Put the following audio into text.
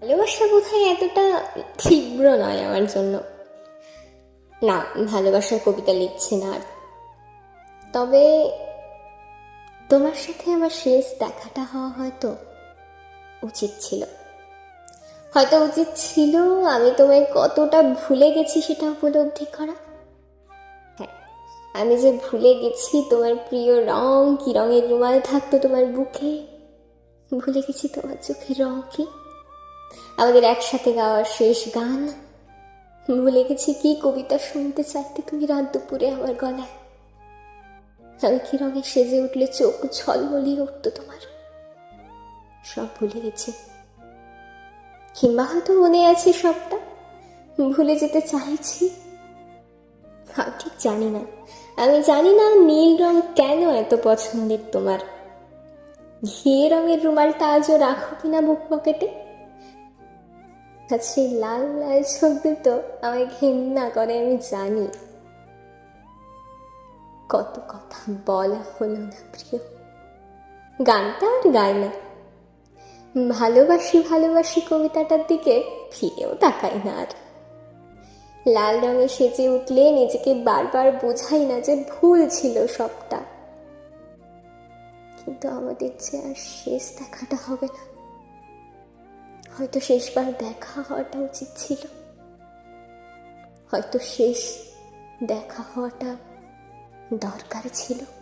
ভালোবাসা বোধহয় এতটা তীব্র নয় আমার জন্য। না, ভালোবাসার কবিতা লিখছি না আর। তবে তোমার সাথে আমার শেষ দেখাটা হওয়া হয়তো উচিত ছিল। হয়তো উচিত ছিল আমি তোমায় কতটা ভুলে গেছি সেটা উপলব্ধি করা। হ্যাঁ আমি যে ভুলে গেছি তোমার প্রিয় রং কি রঙের রুমাল থাকতো তোমার বুকে? ভুলে গেছি তোমার চোখের রং কি? আমাদের একসাথে গাওয়ার শেষ গান। ভুলে গেছি কি কবিতা শুনতে চাইতে তুমি রাত দুপুরে আমার গলায়। আমি কি রঙে সেজে উঠলে চোখ ছলমলিয়ে উঠতো তোমার? সব ভুলে গেছি। কিংবা হয়তো মনে আছে সবটা? ভুলে যেতে চাইছি? ঠিক জানি না। আমি জানি না নীল রং কেন এত পছন্দের তোমার। ঘিয়ে রঙের রুমালটা আজও রাখো কিনা বুক পকেটে? আর সেই লাল লাল চোখ দুটো আমায় ঘেন্না করে, আমি জানি। কত কথা বলা হলো না প্রিয়। গানটা আর গায় না। ভালোবাসি ভালোবাসি কবিতাটার দিকে ফিরেও তাকাই না আর। লাল রঙে সেজে উঠলে নিজেকে বারবার বোঝাই না যে ভুল ছিল সবটা। কিন্তু আমাদের যে আর শেষ দেখাটা হবে না। হয়তো শেষবার দেখা হওয়াটা উচিত ছিল। হয়তো শেষ দেখা হওয়াটা দরকার ছিল।